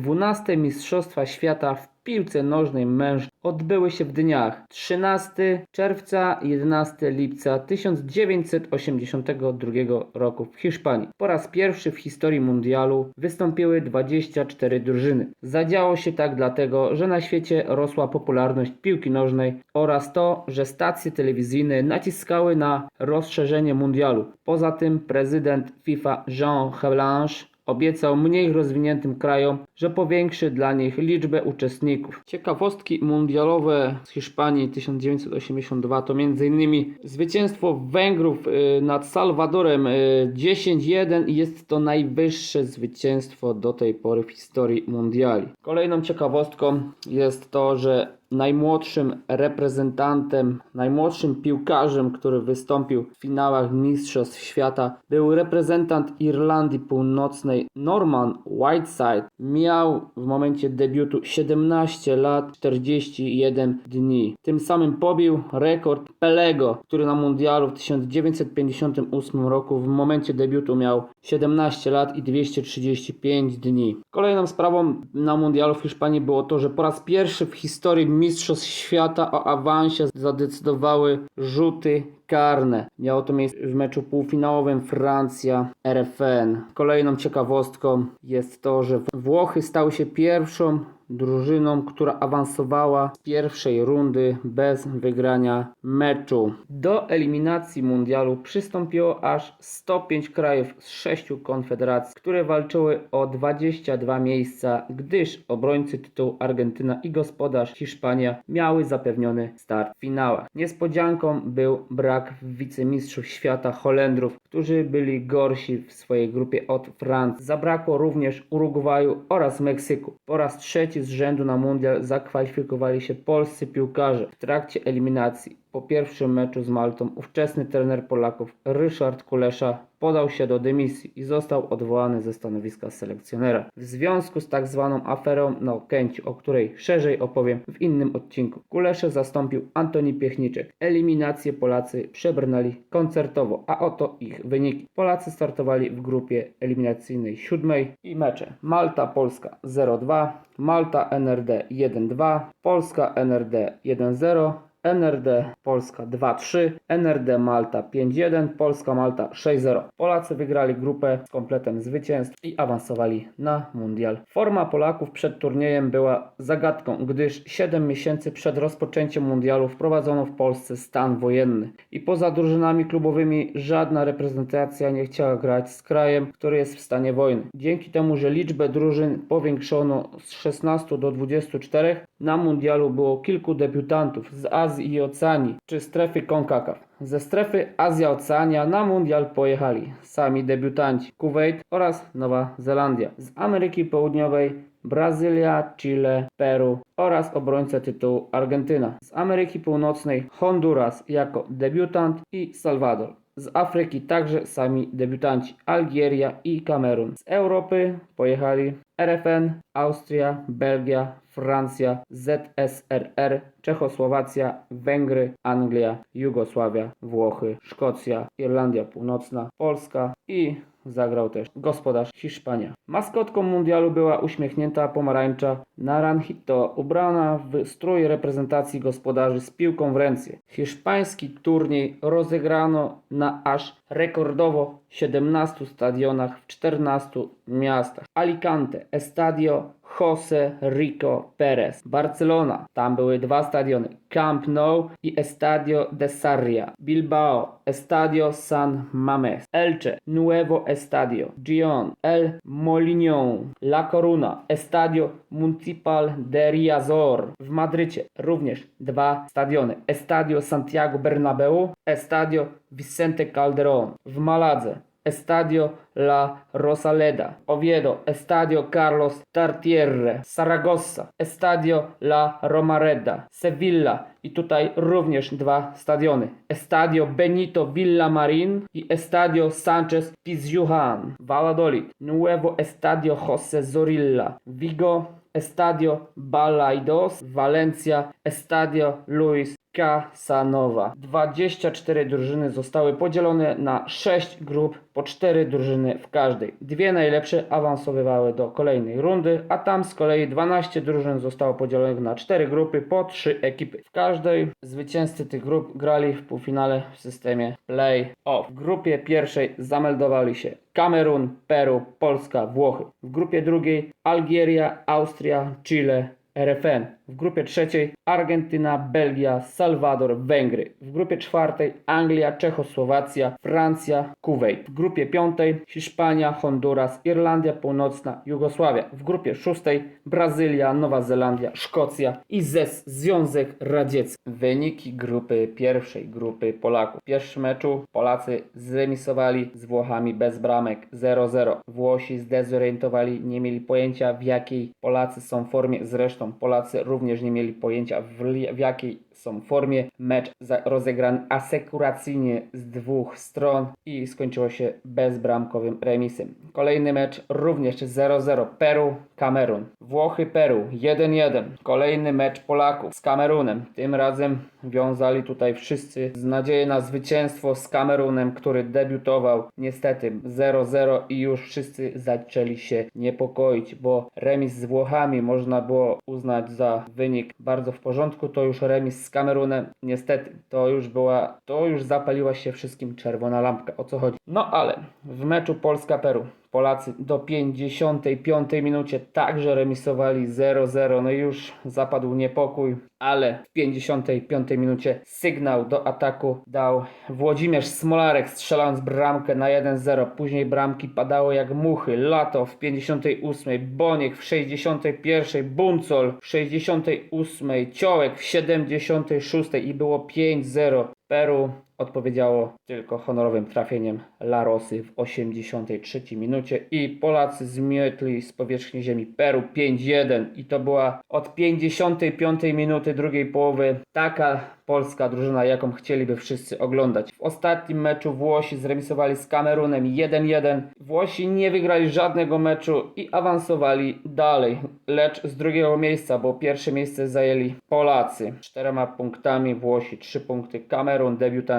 12 Mistrzostwa Świata w piłce nożnej mężczyzn odbyły się w dniach 13 czerwca 11 lipca 1982 roku w Hiszpanii. Po raz pierwszy w historii mundialu wystąpiły 24 drużyny. Zadziało się tak dlatego, że na świecie rosła popularność piłki nożnej oraz to, że stacje telewizyjne naciskały na rozszerzenie mundialu. Poza tym prezydent FIFA Jean Helange obiecał mniej rozwiniętym krajom, że powiększy dla nich liczbę uczestników. Ciekawostki mundialowe z Hiszpanii 1982 to m.in. zwycięstwo Węgrów y, nad Salwadorem y, 10-1 i jest to najwyższe zwycięstwo do tej pory w historii mundiali. Kolejną ciekawostką jest to, że najmłodszym reprezentantem, najmłodszym piłkarzem, który wystąpił w finałach Mistrzostw Świata, był reprezentant Irlandii Północnej Norman Whiteside. Miał w momencie debiutu 17 lat 41 dni. Tym samym pobił rekord Pelego, który na mundialu w 1958 roku w momencie debiutu miał 17 lat i 235 dni. Kolejną sprawą na mundialu w Hiszpanii było to, że po raz pierwszy w historii Mistrzostw Świata o awansie zadecydowały rzuty karne. Miało to miejsce w meczu półfinałowym Francja-RFN. Kolejną ciekawostką jest to, że Włochy stały się pierwszą drużyną, która awansowała z pierwszej rundy bez wygrania meczu. Do eliminacji mundialu przystąpiło aż 105 krajów z 6 konfederacji, które walczyły o 22 miejsca, gdyż obrońcy tytułu Argentyna i gospodarz Hiszpania miały zapewniony start w finałach. Niespodzianką był brak wicemistrzów świata Holendrów, którzy byli gorsi w swojej grupie od Francji. Zabrakło również Urugwaju oraz Meksyku. Po raz trzeci z rzędu na mundial zakwalifikowali się polscy piłkarze. W trakcie eliminacji po pierwszym meczu z Maltą ówczesny trener Polaków Ryszard Kulesza podał się do dymisji i został odwołany ze stanowiska selekcjonera. W związku z tak zwaną aferą na Okęciu, o której szerzej opowiem w innym odcinku, Kuleszę zastąpił Antoni Piechniczek. Eliminację Polacy przebrnęli koncertowo, a oto ich wyniki. Polacy startowali w grupie eliminacyjnej siódmej i mecze Malta-Polska 0-2, Malta-NRD 1-2, Polska-NRD 1-0, NRD Polska 2-3, NRD Malta 5-1, Polska Malta 6-0. Polacy wygrali grupę z kompletem zwycięstw i awansowali na mundial. Forma Polaków przed turniejem była zagadką, gdyż 7 miesięcy przed rozpoczęciem mundialu wprowadzono w Polsce stan wojenny i poza drużynami klubowymi żadna reprezentacja nie chciała grać z krajem, który jest w stanie wojny. Dzięki temu, że liczbę drużyn powiększono z 16 do 24, na mundialu było kilku debiutantów z Azji i Oceanii czy strefy CONCACAF. Ze strefy Azja-Oceania na mundial pojechali sami debiutanci Kuwait oraz Nowa Zelandia. Z Ameryki Południowej Brazylia, Chile, Peru oraz obrońca tytułu Argentyna. Z Ameryki Północnej Honduras jako debiutant i Salwador. Z Afryki także sami debiutanci Algieria i Kamerun. Z Europy pojechali RFN, Austria, Belgia, Francja, ZSRR, Czechosłowacja, Węgry, Anglia, Jugosławia, Włochy, Szkocja, Irlandia Północna, Polska i zagrał też gospodarz Hiszpania. Maskotką mundialu była uśmiechnięta pomarańcza Naranjito, ubrana w strój reprezentacji gospodarzy z piłką w ręce. Hiszpański turniej rozegrano na aż rekordowo 17 stadionach w 14 miastach. Alicante, Estadio José Rico Pérez. Barcelona, tam były dwa stadiony, Camp Nou i Estadio de Sarria. Bilbao, Estadio San Mamés. Elche, Nuevo Estadio. Gion, El Molinón. La Coruna, Estadio Municipal de Riazor. W Madrycie również dwa stadiony, Estadio Santiago Bernabeu, Estadio Vicente Calderón. W Maladze, Estadio La Rosaleda, Oviedo, Estadio Carlos Tartierre, Saragossa, Estadio La Romareda, Sevilla i tutaj również dwa stadiony. Estadio Benito Villamarin i Estadio Sanchez Pizjuan, Valladolid, Nuevo Estadio José Zorilla, Vigo, Estadio Balaidos, Valencia, Estadio Luis Kasanowa. 24 drużyny zostały podzielone na 6 grup, po 4 drużyny w każdej. Dwie najlepsze awansowywały do kolejnej rundy, a tam z kolei 12 drużyn zostało podzielonych na 4 grupy, po 3 ekipy. W każdej zwycięzcy tych grup grali w półfinale w systemie play-off. W grupie pierwszej zameldowali się Kamerun, Peru, Polska, Włochy. W grupie drugiej Algieria, Austria, Chile, RFN. W grupie trzeciej Argentyna, Belgia, Salwador, Węgry. W grupie czwartej Anglia, Czechosłowacja, Francja, Kuwait. W grupie piątej Hiszpania, Honduras, Irlandia Północna, Jugosławia. W grupie szóstej Brazylia, Nowa Zelandia, Szkocja i ZES Związek Radziecki. Wyniki grupy pierwszej grupy Polaków. W pierwszym meczu Polacy zremisowali z Włochami bez bramek 0-0. Włosi zdezorientowali, nie mieli pojęcia w jakiej Polacy są formie. Zresztą Polacy również nie mieli pojęcia w, w jakiej są formie. Mecz rozegrany asekuracyjnie z dwóch stron i skończyło się bezbramkowym remisem. Kolejny mecz również 0-0 Peru, Kamerun. Włochy, Peru 1-1. Kolejny mecz Polaków z Kamerunem. Tym razem wiązali tutaj wszyscy z nadzieję na zwycięstwo z Kamerunem, który debiutował niestety 0-0 i już wszyscy zaczęli się niepokoić, bo remis z Włochami można było uznać za wynik bardzo w porządku, to już remis z Kamerunem niestety to już była, to już zapaliła się wszystkim czerwona lampka, o co chodzi. No ale w meczu Polska-Peru Polacy do 55 minucie także remisowali 0-0. No już zapadł niepokój, ale w 55 minucie sygnał do ataku dał Włodzimierz Smolarek strzelając bramkę na 1-0. Później bramki padały jak muchy. Lato w 58, Boniek w 61, Buncol w 68, Ciołek w 76 i było 5-0. Peru odpowiedziało tylko honorowym trafieniem Larosy w 83 minucie i Polacy zmietli z powierzchni ziemi Peru 5-1 i to była od 55 minuty drugiej połowy taka polska drużyna, jaką chcieliby wszyscy oglądać. W ostatnim meczu Włosi zremisowali z Kamerunem 1-1. Włosi nie wygrali żadnego meczu i awansowali dalej, lecz z drugiego miejsca, bo pierwsze miejsce zajęli Polacy. Czterema punktami Włosi, trzy punkty. Kamerun,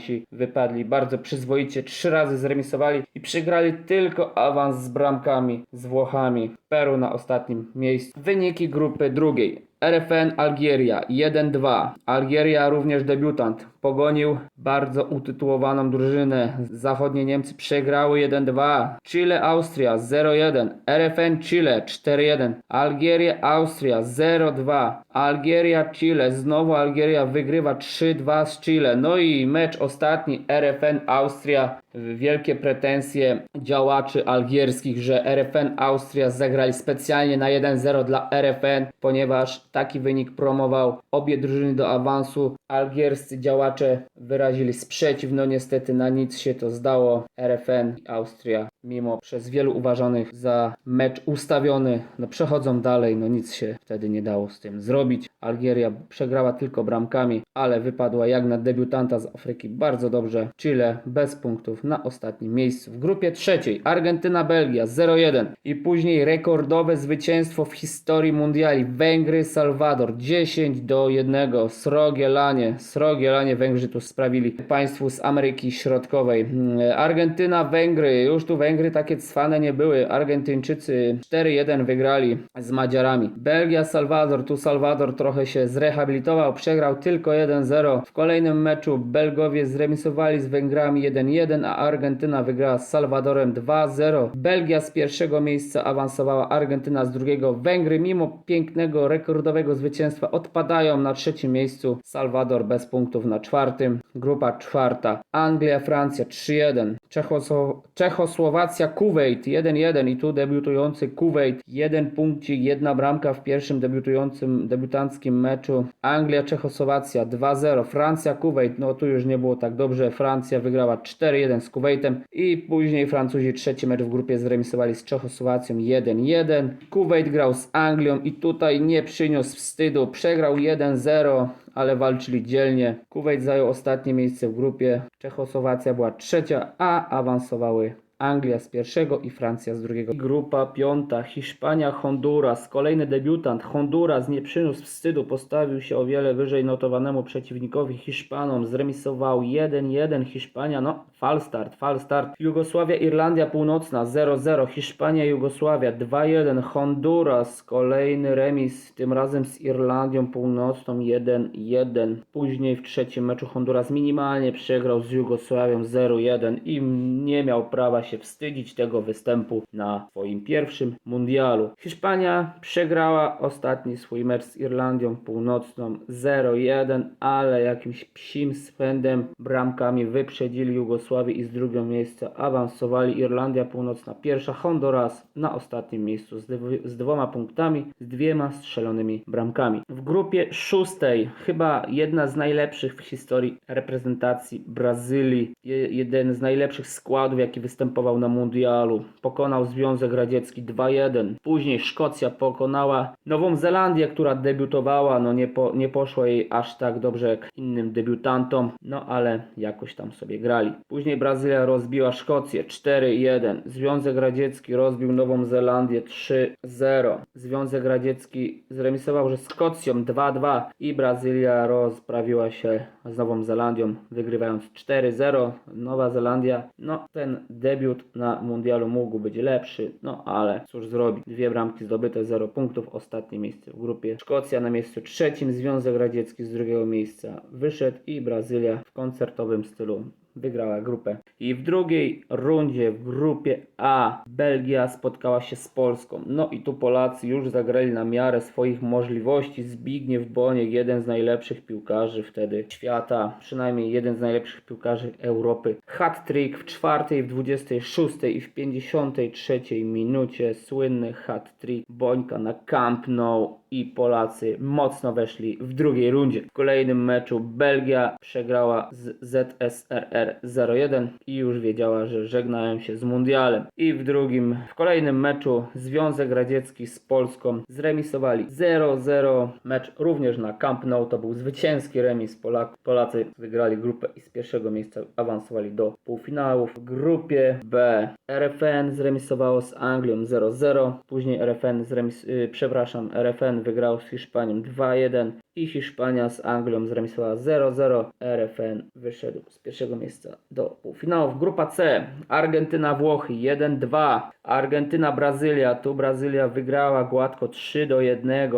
debiutanci wypadli bardzo przyzwoicie, trzy razy zremisowali i przegrali tylko awans z bramkami z Włochami. Peru na ostatnim miejscu. Wyniki grupy drugiej. RFN Algieria 1-2. Algieria również debiutant. Pogonił bardzo utytułowaną drużynę. Zachodnie Niemcy przegrały 1-2. Chile Austria 0-1. RFN Chile 4-1. Algieria Austria 0-2. Algieria Chile. Znowu Algieria wygrywa 3-2 z Chile. No i mecz ostatni RFN Austria. Wielkie pretensje działaczy algierskich, że RFN Austria zagrali specjalnie na 1-0 dla RFN, ponieważ taki wynik promował obie drużyny do awansu. Algierscy działacze wyrazili sprzeciw, no niestety na nic się to zdało. RFN Austria, mimo przez wielu uważanych za mecz ustawiony, no przechodzą dalej, no nic się wtedy nie dało z tym zrobić. Algieria przegrała tylko bramkami, ale wypadła jak na debiutanta z Afryki bardzo dobrze. Chile bez punktów na ostatnim miejscu. W grupie trzeciej Argentyna, Belgia 0-1 i później rekordowe zwycięstwo w historii mundiali Węgry, Salwador 10 do 1. Srogie lanie, srogie lanie Węgrzy tu sprawili państwu z Ameryki Środkowej. Mm, Argentyna, Węgry, już tu Węgry takie cwane nie były. Argentyńczycy 4-1 wygrali z Madziarami. Belgia, Salwador, tu Salwador trochę się zrehabilitował, przegrał tylko 1-0. W kolejnym meczu Belgowie zremisowali z Węgrami 1-1, a Argentyna wygrała z Salwadorem 2-0. Belgia z pierwszego miejsca awansowała, Argentyna z drugiego. Węgry mimo pięknego, rekordowego zwycięstwa odpadają na trzecim miejscu. Salwador bez punktów na czwartym. Grupa czwarta. Anglia, Francja 3-1. Czechosło- Czechosłowacja, Kuwait 1-1 i tu debiutujący Kuwait. Jeden punkcik, jedna bramka w pierwszym debiutującym, debiutanckim meczu. Anglia, Czechosłowacja 2-0. Francja, Kuwait, no tu już nie było tak dobrze. Francja wygrała 4-1 z Kuwaitem i później Francuzi trzeci mecz w grupie zremisowali z Czechosłowacją 1-1. Kuwait grał z Anglią i tutaj nie przyniósł wstydu. Przegrał 1-0 ale walczyli dzielnie. Kuwait zajął ostatnie miejsce w grupie, Czechosłowacja była trzecia, a awansowały Anglia z pierwszego i Francja z drugiego. Grupa piąta, Hiszpania, Honduras. Kolejny debiutant. Honduras nie przyniósł wstydu, postawił się o wiele wyżej notowanemu przeciwnikowi Hiszpanom. Zremisował 1-1. Hiszpania, no, fal start, fal start. Jugosławia, Irlandia Północna 0-0. Hiszpania, Jugosławia 2-1. Honduras, kolejny remis, tym razem z Irlandią Północną 1-1. Później w trzecim meczu Honduras minimalnie przegrał z Jugosławią 0-1 i nie miał prawa się wstydzić tego występu na swoim pierwszym mundialu. Hiszpania przegrała ostatni swój mecz z Irlandią Północną 0-1, ale jakimś psim swędem bramkami wyprzedzili Jugosławię i z drugiego miejsca awansowali Irlandia Północna pierwsza, Honduras na ostatnim miejscu z, dw- z dwoma punktami, z dwiema strzelonymi bramkami. W grupie szóstej, chyba jedna z najlepszych w historii reprezentacji Brazylii, je, jeden z najlepszych składów, jaki występował na mundialu. Pokonał Związek Radziecki 2-1. Później Szkocja pokonała Nową Zelandię, która debiutowała. No nie, po, nie poszło jej aż tak dobrze jak innym debiutantom, no ale jakoś tam sobie grali. Później Brazylia rozbiła Szkocję 4-1. Związek Radziecki rozbił Nową Zelandię 3-0. Związek Radziecki zremisował że z Szkocją 2-2 i Brazylia rozprawiła się z Nową Zelandią, wygrywając 4-0. Nowa Zelandia, no ten debiut na mundialu mógł być lepszy, no ale cóż zrobić. Dwie bramki zdobyte, 0 punktów, ostatnie miejsce w grupie. Szkocja na miejscu trzecim, Związek Radziecki z drugiego miejsca wyszedł i Brazylia w koncertowym stylu wygrała grupę. I w drugiej rundzie w grupie A Belgia spotkała się z Polską. No i tu Polacy już zagrali na miarę swoich możliwości. Zbigniew Boniek, jeden z najlepszych piłkarzy wtedy świata, przynajmniej jeden z najlepszych piłkarzy Europy. Hat-trick w czwartej, w 26 i w 53 minucie. Słynny hat-trick Bońka na Camp Nou i Polacy mocno weszli w drugiej rundzie. W kolejnym meczu Belgia przegrała z ZSRR 0-1 i już wiedziała, że żegnają się z mundialem. I w drugim, w kolejnym meczu Związek Radziecki z Polską zremisowali 0-0. Mecz również na Camp Nou to był zwycięski remis. Polak, Polacy wygrali grupę i z pierwszego miejsca awansowali do półfinałów. W grupie B RFN zremisowało z Anglią 0-0. Później RFN zremis, yy, przepraszam, RFN wygrał z Hiszpanią 2-1 i Hiszpania z Anglią zremisowała 0-0. RFN wyszedł z pierwszego miejsca do półfinałów. Grupa C. Argentyna, Włochy 1-2. Argentyna, Brazylia. Tu Brazylia wygrała gładko 3 do 1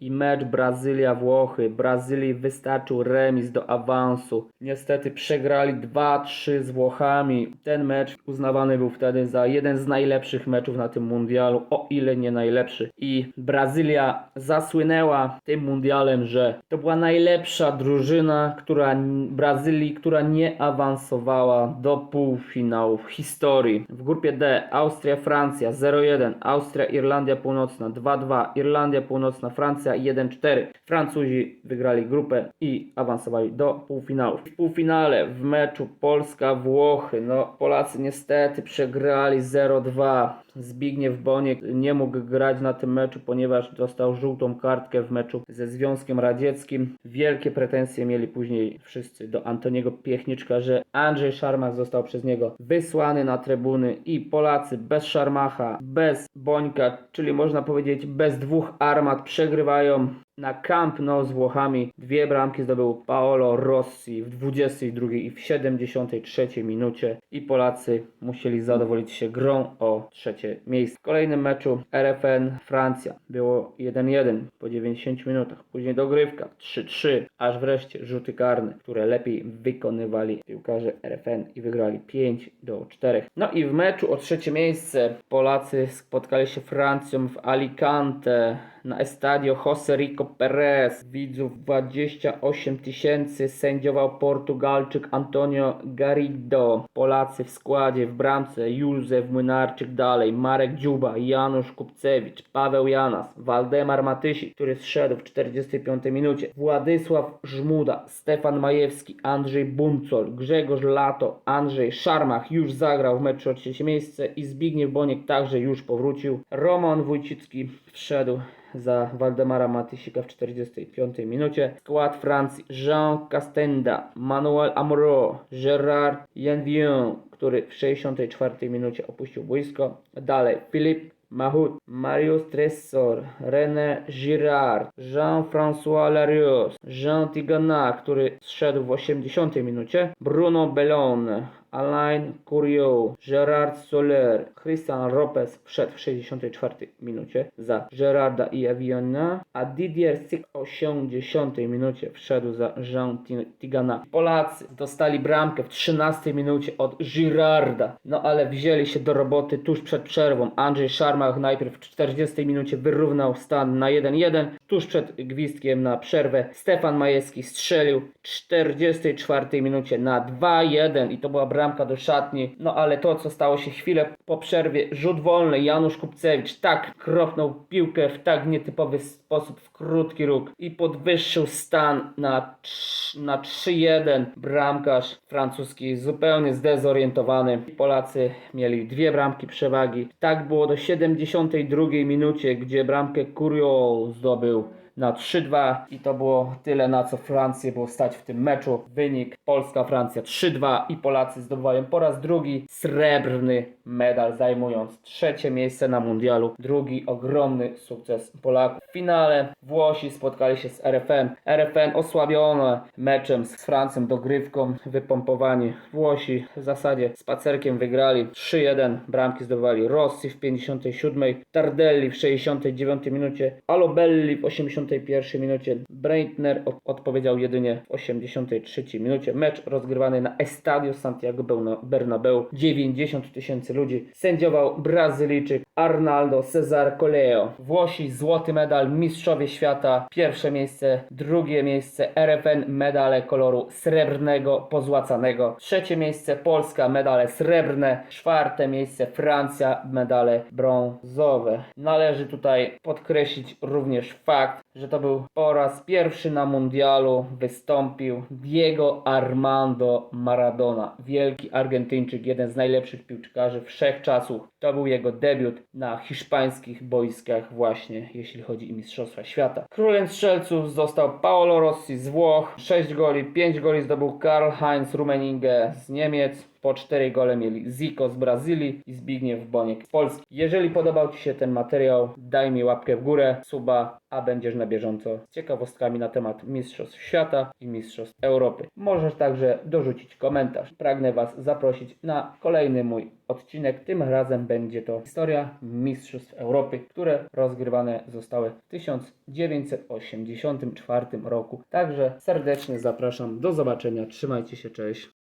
i mecz Brazylia, Włochy. Brazylii wystarczył remis do awansu. Niestety przegrali 2-3 z Włochami. Ten mecz uznawany był wtedy za jeden z najlepszych meczów na tym mundialu, o ile nie najlepszy. I Brazylia zasłynęła tym mundialem, że to była najlepsza drużyna, która Brazylii, która nie awansowała do półfinału w historii. W grupie D Austria, Francja 0-1, Austria, Irlandia Północna 2-2, Irlandia Północna, Francja 1-4. Francuzi wygrali grupę i awansowali do półfinału. W półfinale w meczu Polska-Włochy, no Polacy niestety przegrali 0-2. Zbigniew Boniek nie mógł grać na tym meczu, ponieważ dostał żółtą kartkę w meczu ze Związkiem Radzieckim. Wielkie pretensje mieli później wszyscy do Antoniego Piechniczka, że Andrzej Szarmach został przez niego wysłany na trybuny i Polacy bez Szarmacha, bez Bońka, czyli można powiedzieć bez dwóch armat przegrywają na Camp Nou z Włochami. Dwie bramki zdobył Paolo Rossi w 22 i w 73 minucie i Polacy musieli zadowolić się grą o trzecie miejsce. W kolejnym meczu RFN Francja było 1-1 po 90 minutach. Później dogrywka 3-3, aż wreszcie rzuty karne, które lepiej wykonywali piłkarze RFN i wygrali 5 do 4. No i w meczu o trzecie miejsce Polacy spotkali się Francją w Alicante na estadio José Rico Perez. Widzów 28 tysięcy. Sędziował Portugalczyk Antonio Garrido. Polacy w składzie, w bramce Józef Młynarczyk dalej, Marek Dziuba, Janusz Kupcewicz, Paweł Janas, Waldemar Matysi, który zszedł w 45 minucie, Władysław Żmuda, Stefan Majewski, Andrzej Buncol, Grzegorz Lato, Andrzej Szarmach już zagrał w meczu o trzecie miejsce i Zbigniew Boniek także już powrócił. Roman Wójcicki wszedł za Waldemara Matysika w 45 minucie. Skład Francji Jean Castenda, Manuel Amoureux, Gerard Yenvion, który w 64 minucie opuścił boisko. Dalej Philippe Mahut, Marius Tressor, René Girard, Jean-François Larios, Jean Tigana, który zszedł w 80 minucie, Bruno Bellon, Alain Couriot, Gerard Soler, Christian Ropes wszedł w 64 minucie za Gerarda i Aviona, a Didier Syk w 80 minucie wszedł za Jean Ti- Tigana. Polacy dostali bramkę w 13 minucie od Girarda, no ale wzięli się do roboty tuż przed przerwą. Andrzej Szarmach najpierw w 40 minucie wyrównał stan na 1-1, tuż przed gwizdkiem na przerwę Stefan Majewski strzelił w 44 minucie na 2-1 i to była bramka do szatni. No ale to, co stało się chwilę po przerwie, rzut wolny, Janusz Kupcewicz tak kropnął piłkę w tak nietypowy sposób w krótki róg i podwyższył stan na, na 3-1. Bramkarz francuski zupełnie zdezorientowany. Polacy mieli dwie bramki przewagi. Tak było do 72 minucie, gdzie bramkę Curiol zdobył na 3-2 i to było tyle na co Francję było stać w tym meczu. Wynik Polska-Francja 3-2 i Polacy zdobywają po raz drugi srebrny medal zajmując trzecie miejsce na mundialu. Drugi ogromny sukces Polaków. W finale Włosi spotkali się z RFN. RFN osłabione meczem z Francją dogrywką, wypompowani. Włosi w zasadzie spacerkiem wygrali 3-1. Bramki zdobywali Rossi w 57, Tardelli w 69 minucie, Alobelli w 81 minucie. Breitner od- odpowiedział jedynie w 83 minucie. Mecz rozgrywany na Estadio Santiago Bernabeu. 90 tysięcy ludzi. Sędziował Brazylijczyk Arnaldo Cesar Coleo. Włosi złoty medal, mistrzowie świata. Pierwsze miejsce, drugie miejsce RFN medale koloru srebrnego, pozłacanego. Trzecie miejsce Polska, medale srebrne. Czwarte miejsce Francja, medale brązowe. Należy tutaj podkreślić również fakt, że to był po raz pierwszy na mundialu wystąpił Diego Armando Maradona. Wielki Argentyńczyk, jeden z najlepszych piłkarzy wszechczasów. To był jego debiut na hiszpańskich boiskach właśnie, jeśli chodzi o Mistrzostwa Świata. Królem strzelców został Paolo Rossi z Włoch. 6 goli, 5 goli zdobył Karl-Heinz Rummenigge z Niemiec. Po 4 gole mieli Zico z Brazylii i Zbigniew Boniek z Polski. Jeżeli podobał Ci się ten materiał, daj mi łapkę w górę, suba, a będziesz na bieżąco z ciekawostkami na temat Mistrzostw Świata i Mistrzostw Europy. Możesz także dorzucić komentarz. Pragnę Was zaprosić na kolejny mój odcinek. Tym razem będzie to historia Mistrzostw Europy, które rozgrywane zostały w 1984 roku. Także serdecznie zapraszam. Do zobaczenia. Trzymajcie się. Cześć.